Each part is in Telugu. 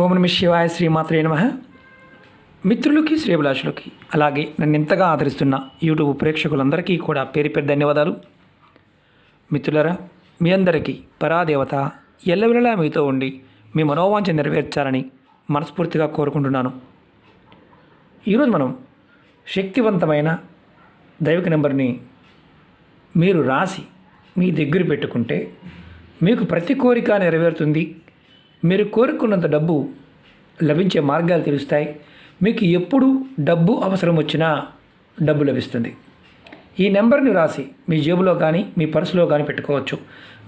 ఓం నమ శివాయ శ్రీమాత్రే నమ. మిత్రులకి శ్రేభిలాషులకి అలాగే నన్ను ఎంతగా ఆదరిస్తున్న యూట్యూబ్ ప్రేక్షకులందరికీ కూడా పేరు పేరు ధన్యవాదాలు. మిత్రులరా మీ అందరికీ పరాదేవత ఎల్లవెల్లలా మీతో ఉండి మీ మనోవాంఛ నెరవేర్చాలని మనస్ఫూర్తిగా కోరుకుంటున్నాను. ఈరోజు మనం శక్తివంతమైన దైవిక నెంబర్ని మీరు రాసి మీ దగ్గర పెట్టుకుంటే మీకు ప్రతి కోరిక నెరవేరుతుంది. మీరు కోరుకున్నంత డబ్బు లభించే మార్గాలు తెలుస్తాయి. మీకు ఎప్పుడు డబ్బు అవసరం వచ్చినా డబ్బు లభిస్తుంది. ఈ నెంబర్ని రాసి మీ జేబులో కానీ మీ పర్సులో కానీ పెట్టుకోవచ్చు.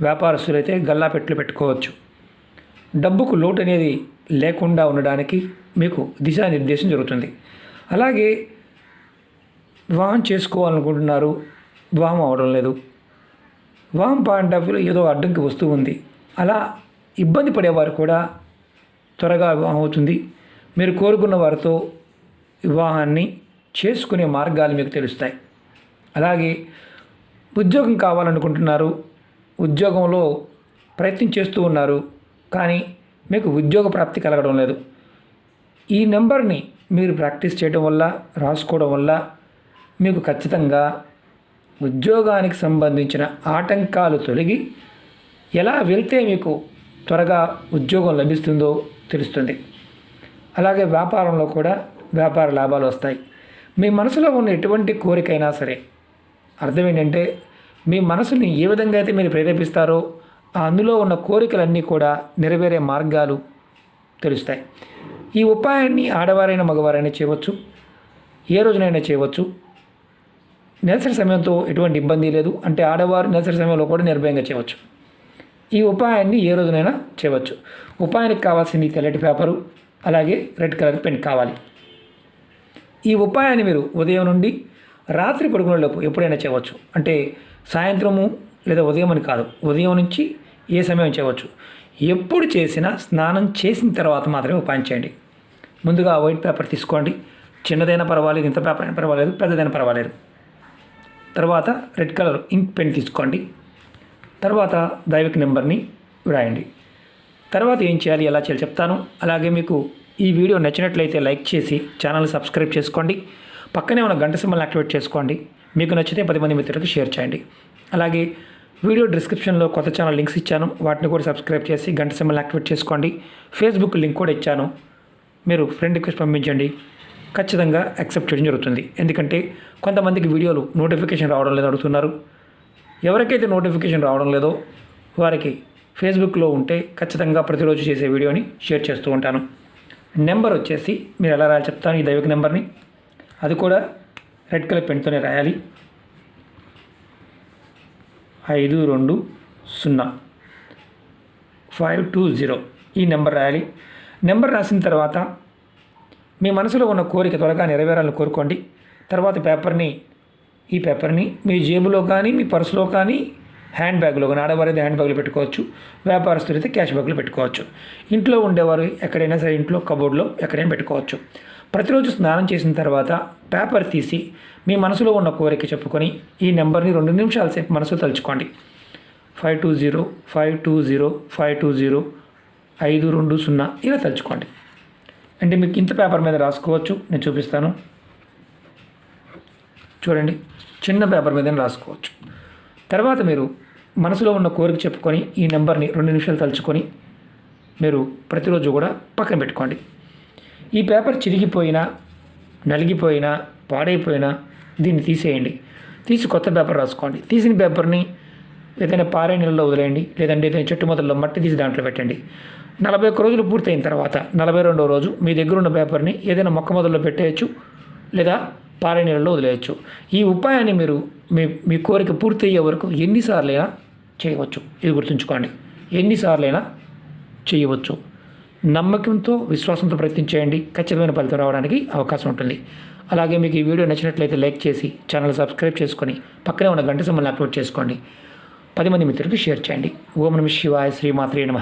వ్యాపారస్తులైతే గల్లా పెట్లు పెట్టుకోవచ్చు. డబ్బుకు లోటు అనేది లేకుండా ఉండడానికి మీకు దిశానిర్దేశం జరుగుతుంది. అలాగే వివాహం చేసుకోవాలనుకుంటున్నారు వివాహం అవడం లేదు. వివాహం పాయింట్ ఆఫ్ వ్యూలో ఏదో అడ్డంకి వస్తూ ఉంది. అలా ఇబ్బంది పడేవారు కూడా త్వరగా వివాహం అవుతుంది. మీరు కోరుకున్న వారితో వివాహాన్ని చేసుకునే మార్గాలు మీకు తెలుస్తాయి. అలాగే ఉద్యోగం కావాలనుకుంటున్నారు ఉద్యోగంలో ప్రయత్నం చేస్తూ ఉన్నారు కానీ మీకు ఉద్యోగ ప్రాప్తి కలగడం లేదు. ఈ నెంబర్ని మీరు ప్రాక్టీస్ చేయడం వల్ల రాసుకోవడం వల్ల మీకు ఖచ్చితంగా ఉద్యోగానికి సంబంధించిన ఆటంకాలు తొలగి ఎలా వెళ్తే మీకు త్వరగా ఉద్యోగం లభిస్తుందో తెలుస్తుంది. అలాగే వ్యాపారంలో కూడా వ్యాపార లాభాలు వస్తాయి. మీ మనసులో ఉన్న ఎటువంటి కోరికైనా సరే అర్థం ఏంటంటే మీ మనసుని ఏ విధంగా అయితే మీరు ప్రేరేపిస్తారో అందులో ఉన్న కోరికలన్నీ కూడా నెరవేరే మార్గాలు తెలుస్తాయి. ఈ ఉపాయాన్ని ఆడవారైనా మగవారైనా చేయవచ్చు. ఏ రోజునైనా చేయవచ్చు. నెలసరి సమయంతో ఎటువంటి ఇబ్బంది లేదు. అంటే ఆడవారు నెలసరి సమయంలో కూడా నిర్భయంగా చేయవచ్చు. ఈ ఉపాయాన్ని ఏ రోజునైనా చేయవచ్చు. ఉపాయానికి కావాల్సింది తెల్లటి పేపరు అలాగే రెడ్ కలర్ పెన్ కావాలి. ఈ ఉపాయాన్ని మీరు ఉదయం నుండి రాత్రి పడుకునేలోపు ఎప్పుడైనా చేయవచ్చు. అంటే సాయంత్రము లేదా ఉదయం అని కాదు ఉదయం నుంచి ఏ సమయం చేయవచ్చు. ఎప్పుడు చేసినా స్నానం చేసిన తర్వాత మాత్రమే ఉపాయం చేయండి. ముందుగా వైట్ పేపర్ తీసుకోండి. చిన్నదైనా పర్వాలేదు ఇంత పేపర్ అయినా పర్వాలేదు పెద్దదైనా పర్వాలేదు. తర్వాత రెడ్ కలర్ ఇంక్ పెన్ తీసుకోండి. తర్వాత దైవిక నెంబర్ని వ్రాయండి. తర్వాత ఏం చేయాలి ఎలా చేయాలి చెప్తాను. అలాగే మీకు ఈ వీడియో నచ్చినట్లయితే లైక్ చేసి ఛానల్ సబ్స్క్రైబ్ చేసుకోండి. పక్కనే ఉన్న గంట సింబల్ యాక్టివేట్ చేసుకోండి. మీకు నచ్చితే పది మంది మిత్రులకు షేర్ చేయండి. అలాగే వీడియో డిస్క్రిప్షన్లో కొత్త ఛానల్ లింక్స్ ఇచ్చాను. వాటిని కూడా సబ్స్క్రైబ్ చేసి గంట సింబల్ యాక్టివేట్ చేసుకోండి. ఫేస్బుక్ లింక్ కూడా ఇచ్చాను. మీరు ఫ్రెండ్ రిక్వెస్ట్ పంపించండి. ఖచ్చితంగా యాక్సెప్ట్ చేయడం జరుగుతుంది. ఎందుకంటే కొంతమందికి వీడియోలు నోటిఫికేషన్ రావడం లేదు అడుగుతున్నారు. ఎవరికైతే నోటిఫికేషన్ రావడం లేదో వారికి ఫేస్బుక్లో ఉంటే ఖచ్చితంగా ప్రతిరోజు చేసే వీడియోని షేర్ చేస్తూ ఉంటాను. నెంబర్ వచ్చేసి మీరు ఎలా రాయాలి చెప్తాను. ఈ దైవిక నెంబర్ని. అది కూడా రెడ్ కలర్ పెన్తోనే రాయాలి. ఐదు రెండు సున్నా. Five two zero. ఈ నెంబర్ రాయాలి. నెంబర్ రాసిన తర్వాత మీ మనసులో ఉన్న కోరిక త్వరగా నెరవేరాలని కోరుకోండి. తర్వాత పేపర్ని ఈ పేపర్ని మీ జేబులో కానీ మీ పర్సులో కానీ హ్యాండ్ బ్యాగ్లో కానీ ఆడవారైతే హ్యాండ్ బ్యాగ్లో పెట్టుకోవచ్చు వ్యాపారస్తులు అయితే క్యాష్ బ్యాగ్లో పెట్టుకోవచ్చు. ఇంట్లో ఉండేవారు ఎక్కడైనా సరే ఇంట్లో కబోర్డ్లో ఎక్కడైనా పెట్టుకోవచ్చు. ప్రతిరోజు స్నానం చేసిన తర్వాత పేపర్ తీసి మీ మనసులో ఉన్న కోరిక చెప్పుకొని ఈ నెంబర్ని రెండు నిమిషాల సేపు మనసులో తలుచుకోండి. Five two zero five two zero five two zero ఐదు రెండు సున్నా ఇలా తలుచుకోండి. అంటే మీకు ఇంత పేపర్ మీద రాసుకోవచ్చు నేను చూపిస్తాను. చూడండి చిన్న పేపర్ మీద రాసుకోవచ్చు. తర్వాత మీరు మనసులో ఉన్న కోరిక చెప్పుకొని ఈ నెంబర్ని రెండు నిమిషాలు తలుచుకొని మీరు ప్రతిరోజు కూడా పక్కన పెట్టుకోండి. ఈ పేపర్ చిరిగిపోయినా నలిగిపోయినా పాడైపోయినా దీన్ని తీసేయండి. తీసి కొత్త పేపర్ రాసుకోండి. తీసిన పేపర్ని ఏదైనా పారే నీళ్ళలో వదిలేయండి లేదంటే ఏదైనా చెట్టు మొదల్లో మట్టి తీసి దాంట్లో పెట్టండి. నలభై ఒక్క రోజులు పూర్తయిన తర్వాత నలభై రెండవ రోజు మీ దగ్గర ఉన్న పేపర్ని ఏదైనా మొక్క మొదల్లో పెట్టేయచ్చు లేదా పారే నీళ్ళలో వదిలేయచ్చు. ఈ ఉపాయాన్ని మీరు మీ మీ కోరిక పూర్తి అయ్యే వరకు ఎన్నిసార్లైనా చేయవచ్చు. ఇది గుర్తుంచుకోండి. ఎన్నిసార్లైనా చేయవచ్చు. నమ్మకంతో విశ్వాసంతో ప్రయత్నించేయండి ఖచ్చితమైన ఫలితం రావడానికి అవకాశం ఉంటుంది. అలాగే మీకు ఈ వీడియో నచ్చినట్లయితే లైక్ చేసి ఛానల్ సబ్స్క్రైబ్ చేసుకొని పక్కనే ఉన్న గంట సింబల్ని యాక్టివేట్ చేసుకోండి. పది మంది మిత్రులకు షేర్ చేయండి. ఓం నమ శివాయ శ్రీమాత్రే నమ.